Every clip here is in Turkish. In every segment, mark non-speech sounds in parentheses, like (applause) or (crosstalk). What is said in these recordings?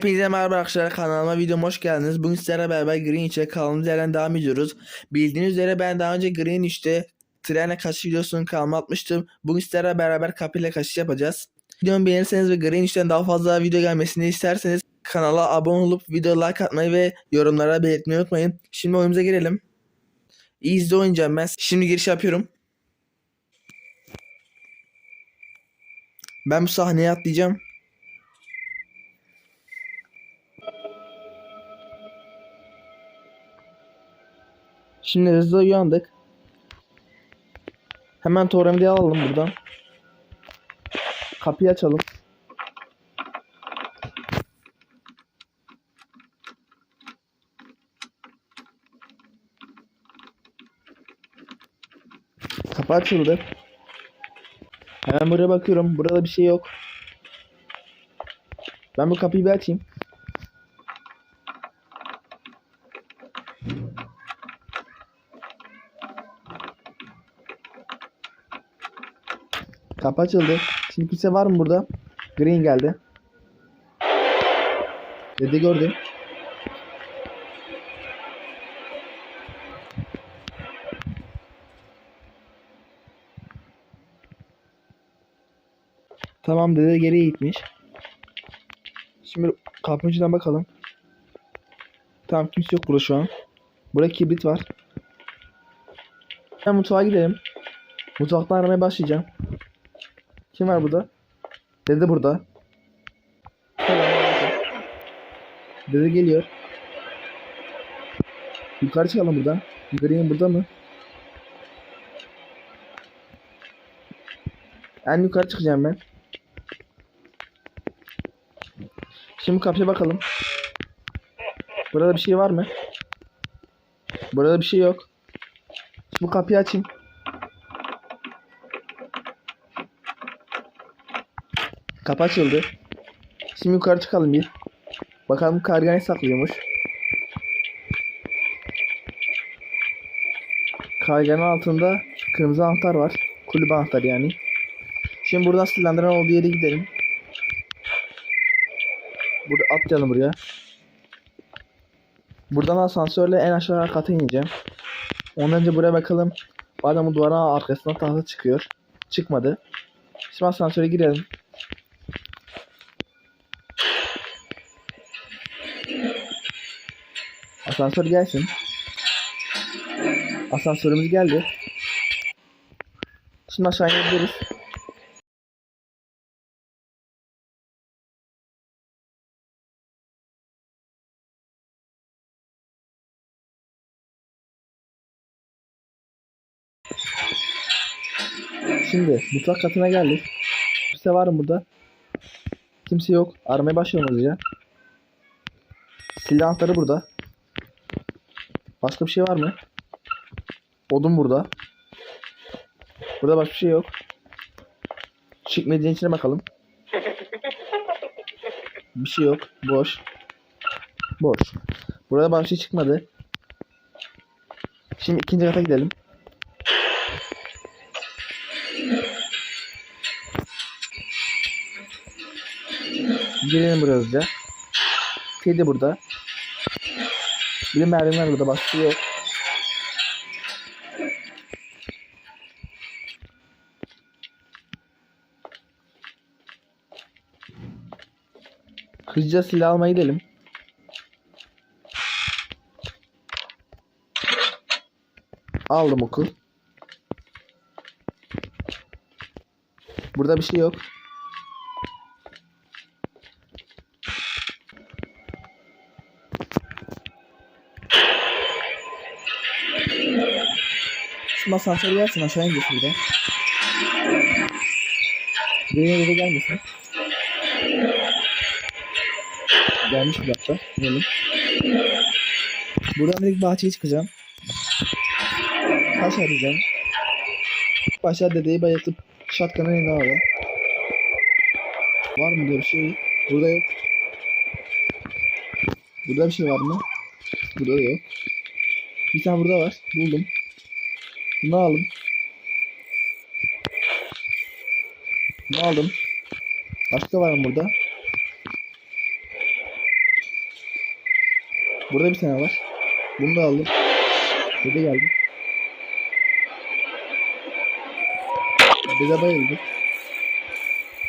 Hepinize merhaba arkadaşlar kanalıma videoma hoş geldiniz. Bugün sizlerle beraber Greenwich'e kaldığımız yerden devam ediyoruz. Bildiğiniz üzere ben daha önce Greenwich'te trenle kaçış videosunu kanalıma atmıştım. Bugün sizlerle beraber kapıyla kaçış yapacağız. Videomu beğenirseniz ve Greenwich'ten daha fazla video gelmesini isterseniz kanala abone olup video like atmayı ve yorumlara belirtmeyi unutmayın. Şimdi oyunumuza girelim. İyi oynayacağım ben. Şimdi giriş yapıyorum. Ben bu sahneye atlayacağım. Şimdi hızlı uyandık. Hemen torremidi alalım buradan. Kapıyı açalım. Kapı açıldı. Hemen buraya bakıyorum. Burada bir şey yok. Ben bu kapıyı bir açayım. Kapı açıldı. Şimdi kimse var mı burada? Green geldi. Dedi gördü. Tamam dede geriye gitmiş. Şimdi kapıcıdan bakalım. Tamam kimse yok burada şu an. Burada kibrit var. Ben mutfağa gidelim. Mutfaktan aramaya başlayacağım. Kim var burada? Dede burada. Dede geliyor. Yukarı çıkalım buradan. Green burada mı? En yukarı çıkacağım ben. Şimdi kapıya bakalım. Burada bir şey var mı? Burada bir şey yok. Şimdi kapıyı açayım. Kapı açıldı. Şimdi yukarı çıkalım bir. Bakalım karga ne saklıyormuş. Karganın altında kırmızı anahtar var. Kulübe anahtarı yani. Şimdi buradan silindiren olduğu yere gidelim. Burada atlayalım buraya. Buradan asansörle en aşağı kata ineceğim. Ondan önce buraya bakalım. Bu adamın duvarın arkasından tahta çıkıyor. Çıkmadı. Şimdi asansöre girelim. Asansör gelsin. Asansörümüz geldi. Şimdi aşağı inebiliriz. Şimdi mutfak katına geldik. Kimse var mı burada? Kimse yok. Aramaya başlayalım hızlıca. Silah anahtarı burada. Başka bir şey var mı? Odun burada. Burada başka bir şey yok. Çekmecenin içine bakalım. Bir şey yok. Boş. Boş. Burada başka şey çıkmadı. Şimdi ikinci kata gidelim. Girelim buraya hızlıca. Kedi burada. Bir merdiven burada başka yok. Hızlıca silah almaya gidelim. Aldım oku. Burada bir şey yok. Şu asansör gelsin aşağı ineceğiz bir de. Buraya da gelmesin. Gelmiş bir dakika. İnelim. Buradan direkt bahçeye çıkacağım. Taş arayacağım. Başa dedeyi bayıltıp şatkanı eline alalım. Var mı diye bir şey? Burada yok. Burada bir şey var mı? Burada da yok. Bir tane burada var. Buldum. Bunu aldım. Bunu aldım. Başka var mı burada? Burada bir tane var. Bunu da aldım. Dede geldi. Dede bayıldı.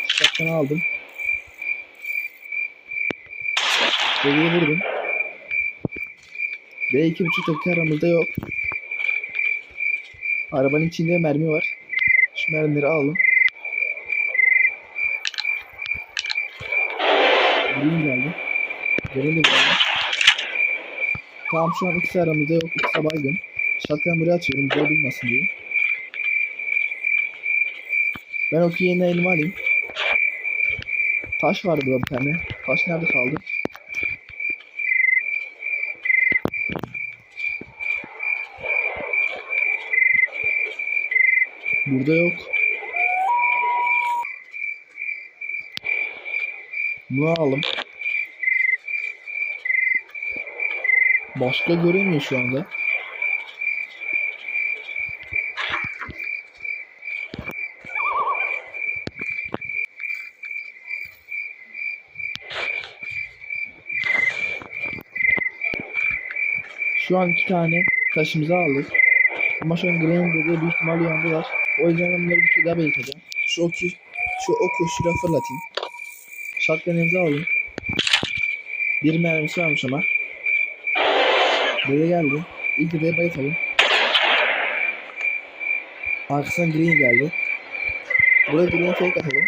Şapkanı aldım. Dedeyi vurdum. Ve iki buçuk dakika aramızda yok. Arabanın içinde mermi var. Şu mermileri alalım. Green geldi. Green de geldi. Tamam şu an ikisi aramızda yok. İkisi baygın. Shotgun buraya atıyorum. Bize duymasın diye. Ben oku yerine elime alayım. Taş vardı burada bir tane. Taş nerede kaldı? Burada yok. Bunu alalım. Başka göremiyor şu anda. Şu an iki tane taşımızı aldık. Ama şu an Green dedi büyük ihtimalle yandılar. O yüzden ben bunları bir kere daha belirteceğim. Şu oku, şu oku şuraya fırlatayım. Shotgun'ımızı alayım. Bir mermisi varmış ama. Dede geldi. İlk dedeye bayıtalım. Arkasından Green geldi. Buraya Green'e fake atalım.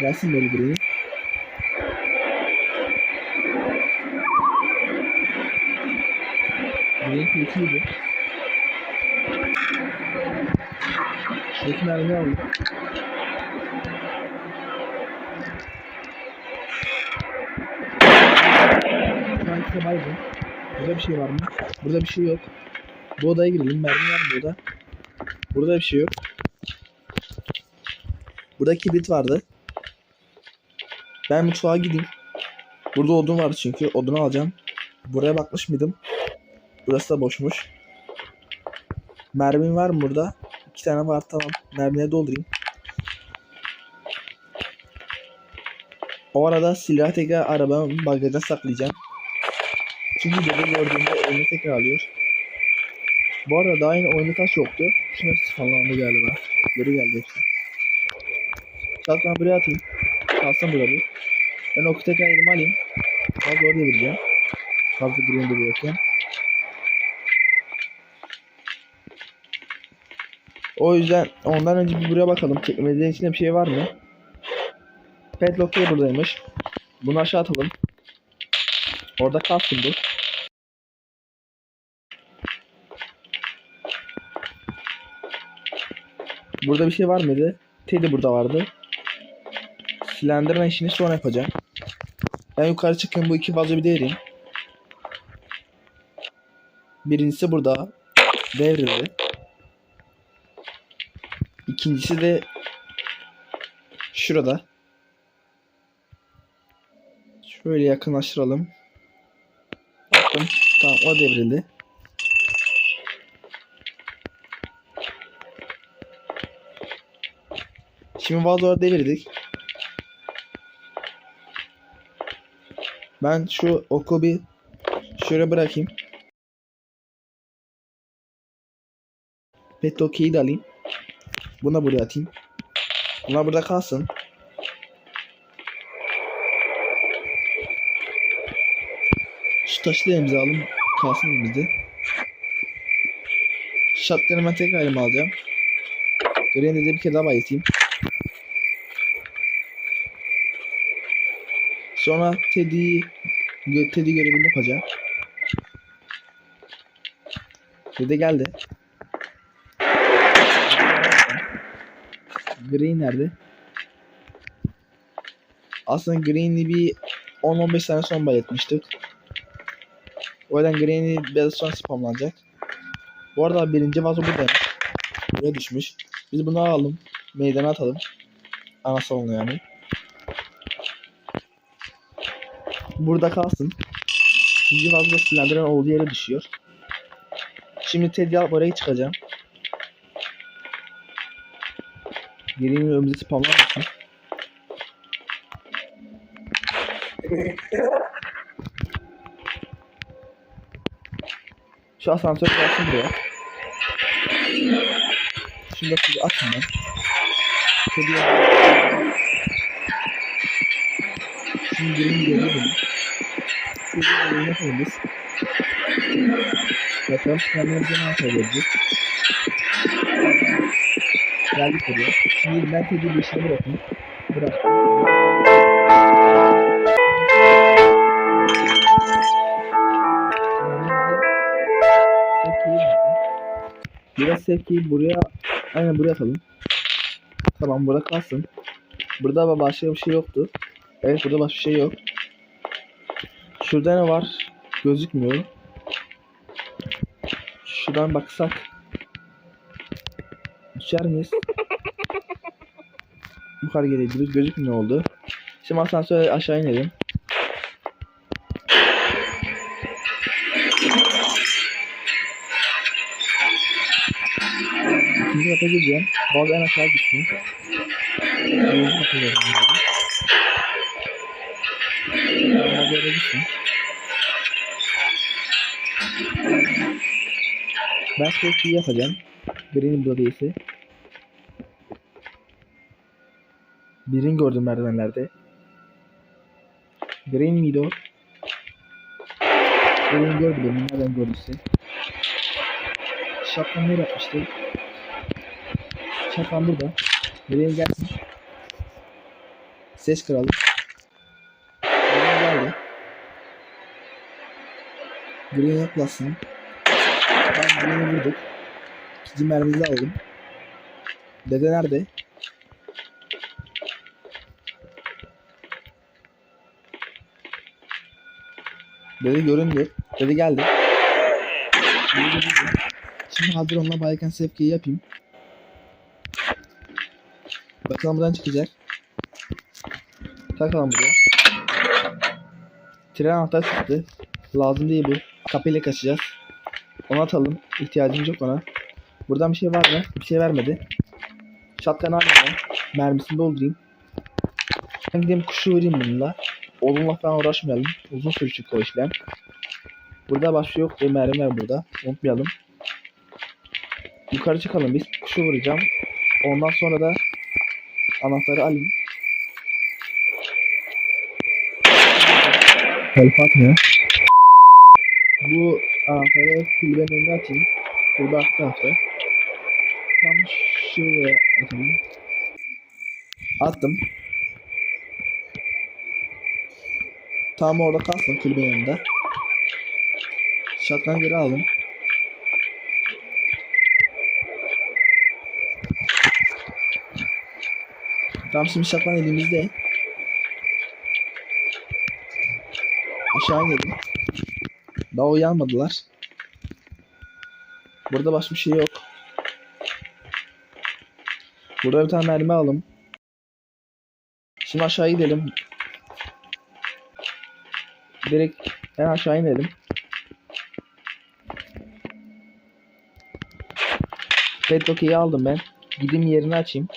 Gelsin böyle Green. Green fake'iydi. Şuradaki mermiyi aldım. İkisi baygın. Burada bir şey var mı? Burada bir şey yok. Bu odaya girelim. Mermi var mı burada? Burada bir şey yok. Burada kibrit vardı. Ben mutfağa gideyim. Burada odun vardı çünkü. Odunu alacağım. Buraya bakmış mıydım? Burası da boşmuş. Mermim var mı burada? İki tane var tamam. Mermileri doldurayım. O arada silahı tekrar arabamın bagajına saklayacağım. Çünkü dede gördüğümde elini tekrar alıyor. Bu arada daha yeni oyunda taş yoktu. Şimdi hepsi falandı galiba. Geri geldi hepsi. Şatkanı buraya atayım. Kalsın burada bir. Ben oku tekrar elime alayım. Fazla orada vereceğim. Fazla green duruyorken. O yüzden ondan önce bir buraya bakalım. Çekmecenin içinde bir şey var mı? Padlock da buradaymış. Bunu aşağı atalım. Orada kalsın bu. Burada bir şey var mıydı? Teddy burada vardı. Slenderman işini sonra yapacağım. Ben yukarı çıkayım bu iki fazla bir değereyim. Birincisi burada. Devrildi. İkincisi de şurada. Şöyle yakınlaştıralım. Baktım. Tamam o devrildi. Şimdi vazoları devirdik. Ben şu oku bir şöyle bırakayım. Pet okey'i de alayım. Bunu buraya atayım. Bunlar burada kalsın. Şu taşı da elimize alalım. Kalsın elimizde. Shotgun'ı ben tekrar elime alacağım. Grenade de bir kere daha bayıltayım. Sonra Teddy Teddy görevini yapacağım. Teddy geldi. Green nerede? Aslında Green'i bir 10-15 sene sonra bayıltmıştık. O yüzden Green'i biraz sonra spamlanacak. Bu arada birinci vazo buradaymış. Buraya düşmüş. Biz bunu alalım. Meydana atalım. Ana salonu yani. Burada kalsın. İkinci vazo Slender'ın olduğu yere düşüyor. Şimdi Teddy oraya çıkacağım. Geleyim önümüze spamlar mısın? Şu asansör gelsin buraya. Şimdi da sizi açın ben. Kediye... Şimdi birini görüyorum. Şimdi birini yapabiliriz. Bakalım kendimize ne yapabiliriz. Geldik buraya. Şimdi ben tedi bir işini bırakayım. Bırak. Sevkiyi nerede? Biraz sevkiyi buraya aynen buraya atalım. Tamam burada kalsın. Burada başka bir şey yoktu. Evet burada başka bir şey yok. Şurada ne var? Gözükmüyor. Şuradan baksak. Düşer miyiz? Yukarı gelebiliriz. Gözükmüyor oldu. Şimdi asansöre aşağı inelim. İkinci kata gireceğim. Bazı en aşağı gitsin. Birinci kata gireceğim. Gitsin. Ben iyi yapacağım. Birinin burada değilse. Birini gördüm merdivenlerde. Green miydi o? Birini gördü beni. Nereden gördüyse. Şapkan nereye yapmıştı? Şapkan burada. Green gelsin. Ses kralı. Green geldi. Green yaklaşsın. Ben Green'i vurduk. İkinci mermimizi alalım. Dede nerede? Dede görünmüyor. Dede geldi. Şimdi hazır onunla bayken sevkiyi yapayım. Bakalım buradan çıkacak. Takalım buraya. Tren anahtarı çıktı. Lazım değil bu. Kapıyla kaçacağız. Onu atalım. İhtiyacımız yok ona. Buradan bir şey var mı? Bir şey vermedi. Şatkanı alayım ben. Mermisini doldurayım. Ben gideyim kuşu vereyim bununla. Odunla falan uğraşmayalım. Uzun sürecek o işlem. Burada başka yok. Mermi var burada. Unutmayalım. Yukarı çıkalım biz. Kuşu vuracağım. Ondan sonra da anahtarı alayım. Kalfatmıyor. Bu anahtarı kulübenin önüne atayım. Burada arka tarafta. Tam şuraya atayım. Attım. Tam orada kalsın kulübenin yanında. Şatkan geri aldım. Tamam şimdi şatkan elimizde. Aşağı inelim. Daha uyanmadılar. Burada başka bir şey yok. Burada bir tane mermi alalım. Şimdi aşağı gidelim. Direkt en aşağı inelim. Padlock'ı aldım ben. Gideyim yerini açayım.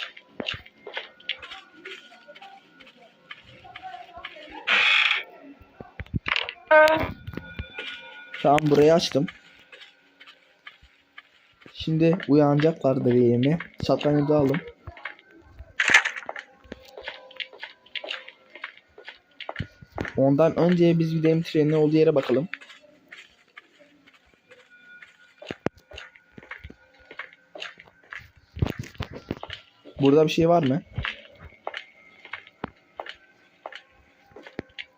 Tamam burayı açtım. Şimdi uyanacaklardır yerime. Şatkanı da aldım. Ondan önce biz gidelim trenin olduğu yere bakalım. Burada bir şey var mı?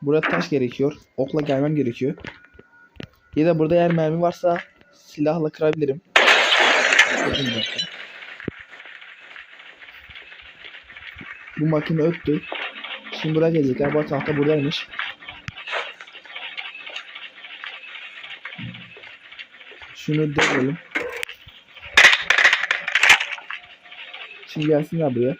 Burada taş gerekiyor. Okla gelmem gerekiyor. Ya da burada eğer mermi varsa silahla kırabilirim. Bu makine öttü. Şimdi buraya gelecekler. Bu tahta buradaymış. Şunu devirelim. Şimdi gelsinler buraya.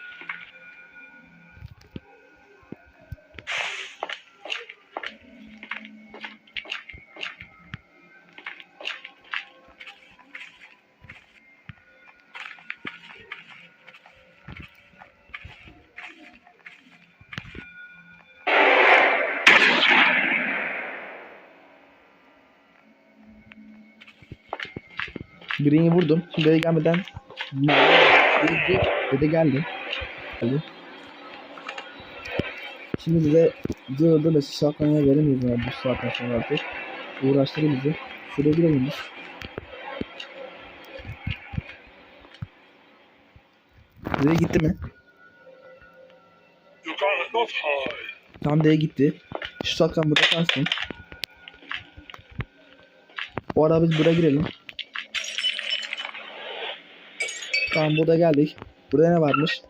Green'i vurdum. Şimdi dede gelmeden Dede, dede geldi. Geldi. Şimdi bize diyordu da şartlarına veremeyiz yani bu saatten sonra artık. Uğraştırır bizi. Şuraya girelim biz. Dede gitti mi? Tam D'ye gitti. Şu saklan burada kalsın. O ara biz buraya girelim. Tamam burada geldik. Burada ne varmış?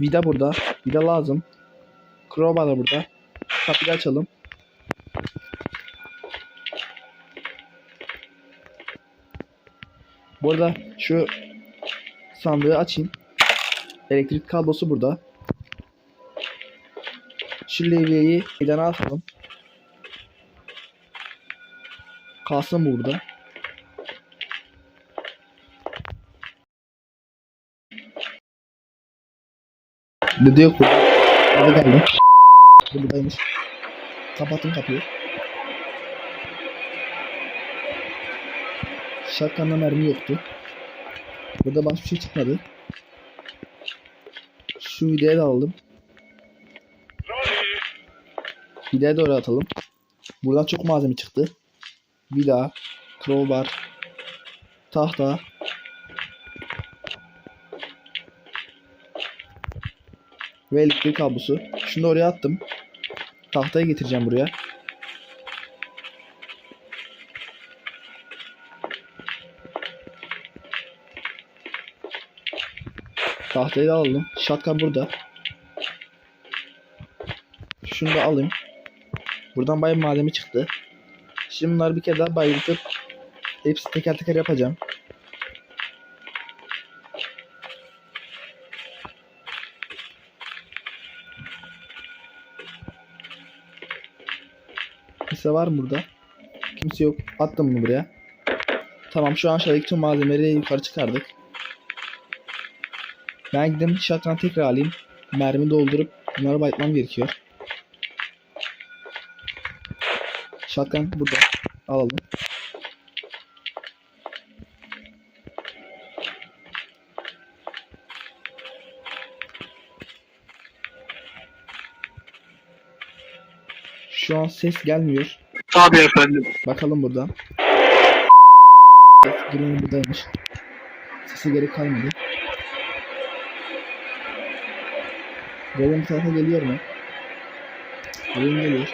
Vida burada. Vida lazım. Crowbar da burada. Kapıyı açalım. Bu arada şu sandığı açayım. Elektrik kablosu burada. Şu levyeyi elden atalım. Kalsın burada. Dede yok burada. Dede geldi. Dede buradaymış. Kapattım kapıyı. Şartlarında mermi yoktu. Burada başka bir şey çıkmadı. Şu videoyu da aldım. Vida'ya doğru atalım. Buradan çok malzeme çıktı. Vida, crowbar, tahta. Ve elektrik kablosu. Şunu oraya attım. Tahtayı getireceğim buraya. Tahtayı da alalım. Shotgun burada. Şunu da alayım. Buradan bayağı malzeme çıktı. Şimdi bunları bir kere daha bayıltıp hepsi teker teker yapacağım. Kimse var mı burada? Kimse yok. Attım bunu buraya. Tamam şu an aşağıdaki tüm malzemeleri yukarı çıkardık. Ben gidip şatran tekrar alayım. Mermi doldurup bunları bayatmam gerekiyor. Shotgun burada. Alalım. Ses gelmiyor. Tabii efendim. Bakalım buradan. Green buradaymış. Sesi geri kalmadı. Green bu tarafa geliyor mu? Green geliyor.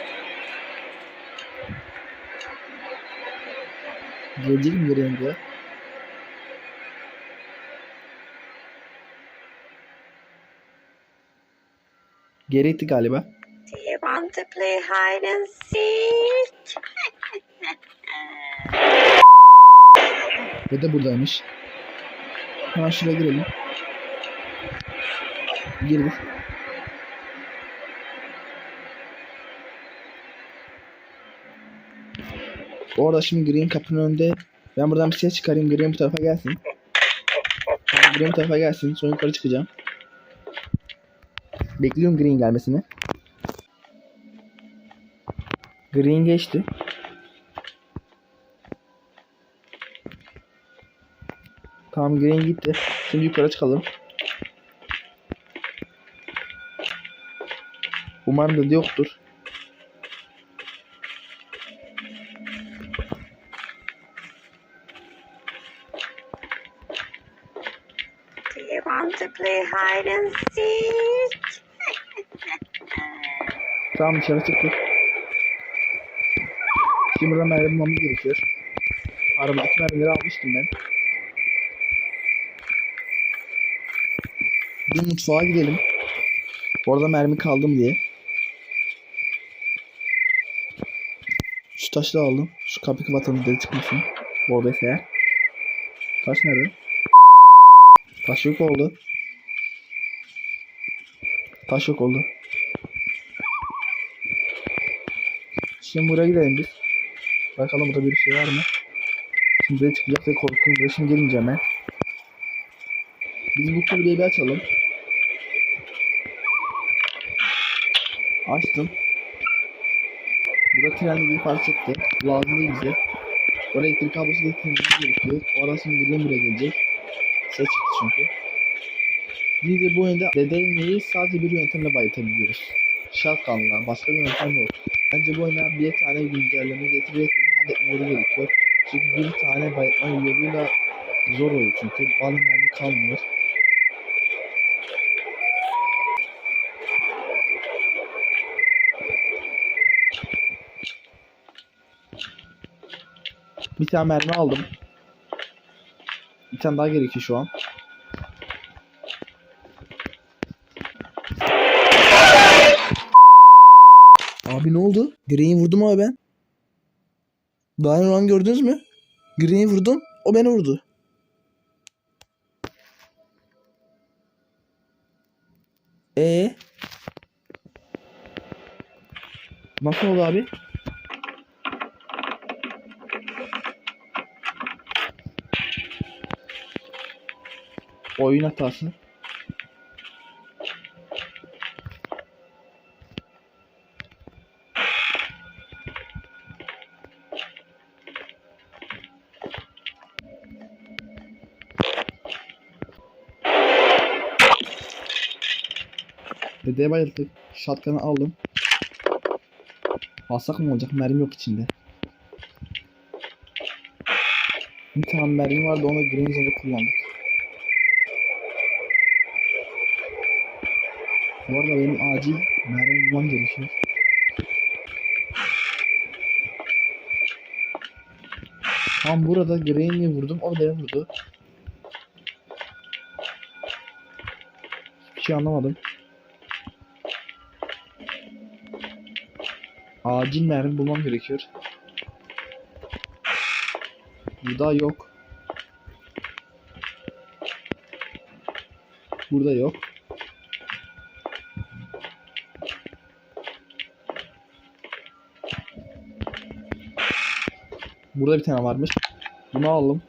Gelecek mi Green buraya? Geri gitti galiba. Want to play hide and seek? Ve de buradaymış. Hemen şuraya girelim. Girdik. Orada şimdi Green kapının önünde. Ben buradan bir ses çıkarayım. Green bu tarafa gelsin. Green tarafa gelsin. Sonra yukarı çıkacağım. Bekliyorum Green gelmesini. Green geçti. Tamam Green gitti. Şimdi yukarı çıkalım. Umarım da yoktur. Do you want to play hide and seek? (laughs) Tamam dışarı çıktık. Şimdi buradan mermi bulmamız gerekiyor. Arabadaki mermileri almıştım ben. Bir mutfağa gidelim. Orada mermi kaldım diye. Şu taşı da aldım. Şu kapıyı kapatalım deri çıkmasın. Oradaysa eğer. Taş nerede? Taş yok oldu. Taş yok oldu. Şimdi buraya gidelim biz. Bakalım burada bir şey var mı? Şimdi buraya çıkacak ve korkunç. Buraya şimdi gelince ben. Biz bu kulübeyi bir açalım. Açtım. Burada trenli bir parça çıktı. Lazım değil bize. Oraya elektrik kablosu getirmemiz gerekiyor. O arada şimdi Green buraya gelecek. Ses çıktı çünkü. Bir de bu oyunda dedeyi sadece bir yöntemle bayatabiliyoruz. Shotgun'la. Başka bir yöntem yok. Bence bu oyuna bir tane güncelleme getirerek halletmeleri gerekiyor. Çünkü bir tane bayatma yoluyla zor oluyor çünkü bana mermi kalmıyor. Bir tane mermi aldım. Bir tane daha gerekiyor şu an. Abi ne oldu? Grey'i vurdum abi ben. Daha önce an gördünüz mü? Grey'i vurdum. O beni vurdu. E Nasıl oldu abi? Oyun hatası. Dedeye bayıldık. Shotgun'ı aldım. Alsak mı olacak? Mermi yok içinde. Bir tane mermi vardı onu Grange'de kullandık. Bu arada benim acil mermi bulmam gerekiyor. Tam burada Granny'i vurdum. O beni vurdu. Hiçbir şey anlamadım. Acil mermi bulmam gerekiyor. Burada yok. Burada yok. Burada bir tane varmış. Bunu alalım.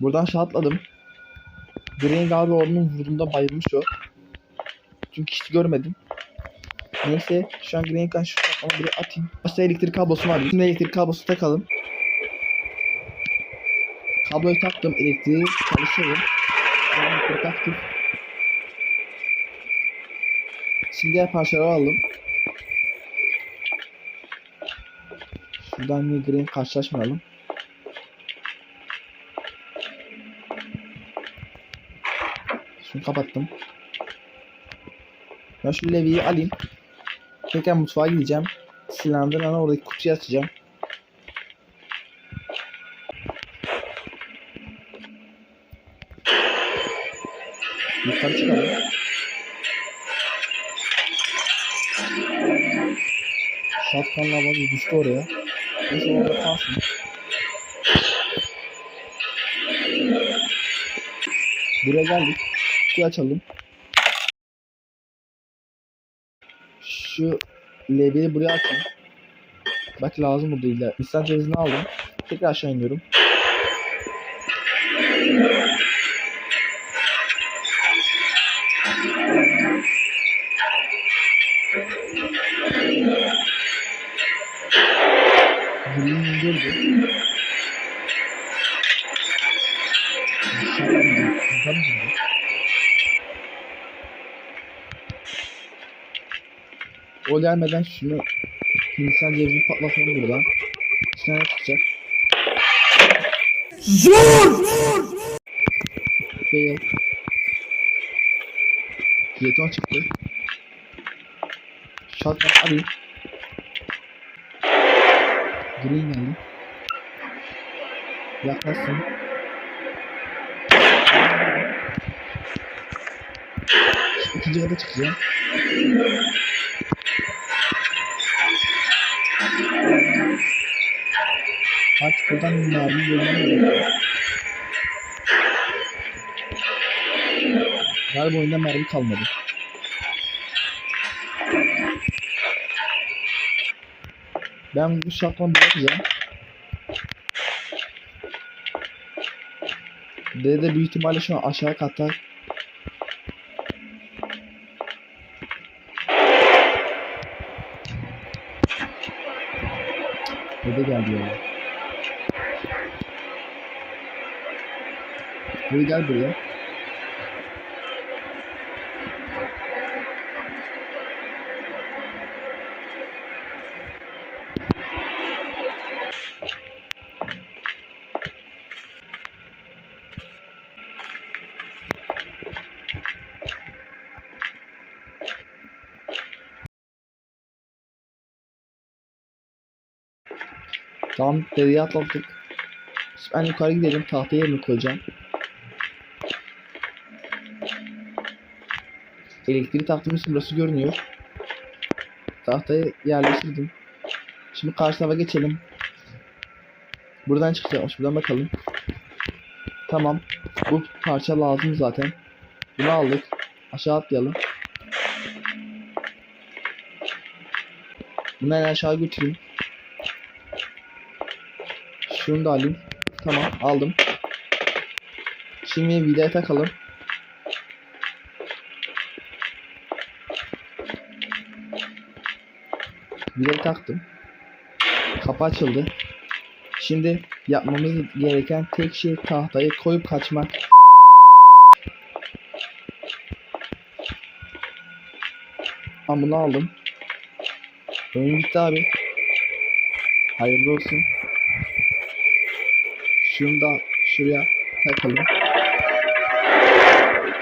Buradan aşağı atladım. Green abi onun vurduğunda bayılmış o. Çünkü hiç görmedim. Neyse şu an Green kan şu onu buraya atayım. Başta elektrik kablosu var. Şimdi elektrik kablosu takalım. Kabloyu taktım. Elektriği. Şu an elektrik aktif. Şimdi diğer parçaları aldım. Şuradan bir Green karşılaşmayalım. Kapattım. Ben şu levyeyi alayım. Tekrar mutfağa gideceğim. Silahımdan ana oradaki kutuyu açacağım. Yukarı çıkalım. Şapkanla bazı düştü oraya. Neyse orada kalsın. Buraya geldik. Kutuyu açalım. Şu levyeyi buraya atayım. Bak lazım bu değil. İnsan cevizini aldım. Tekrar aşağı iniyorum. Green indirdi. Aşağı indi. Yukarı indi. O gelmeden şunu insan cebini patlatalım buradan. İçine ne çıkacak? Zor! Fail. Jeton çıktı. Shotgun alayım. Green geldi. Yaklaşsın. İkinci kata çıkacağım. Buradan mermi gerekiyor. Galiba oyunda mermi kalmadı. Ben bu şapkamı bırakacağım. Dede de büyük ihtimalle şu an aşağı katta. Dede geldi ya. Dede gel buraya. Tamam dedeyi atlattık. Ben yukarı gidelim tahtaya yerine koyacağım. Elektriği taktığım için burası görünüyor. Tahtayı yerleştirdim. Şimdi karşı tarafa geçelim. Buradan çıkacakmış. Buradan bakalım. Tamam. Bu parça lazım zaten. Bunu aldık. Aşağı atlayalım. Bunu en aşağı götüreyim. Şunu da alayım. Tamam aldım. Şimdi vidaya takalım. Vidayı taktım. Kapı açıldı. Şimdi yapmamız gereken tek şey tahtayı koyup kaçmak. Ben bunu aldım. Oyun bitti abi. Hayırlı olsun. Şunu da şuraya takalım.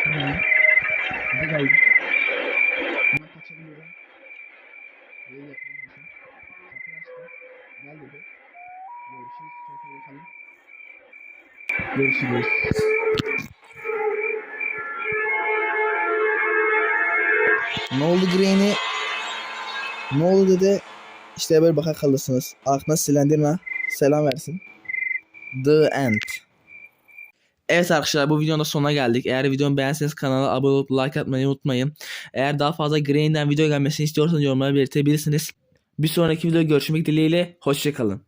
Tamam. Hadi Görüşürüz. Ne oldu Granny? Ne oldu dedi. İşte böyle baka kalırsınız. Aklına silendirme. Selam versin. The End. Evet arkadaşlar bu videonun da sonuna geldik. Eğer videomu beğenseniz kanala abone olup like atmayı unutmayın. Eğer daha fazla Green'den video gelmesini istiyorsanız yorumlara belirtebilirsiniz. Bir sonraki videoda görüşmek dileğiyle. Hoşçakalın.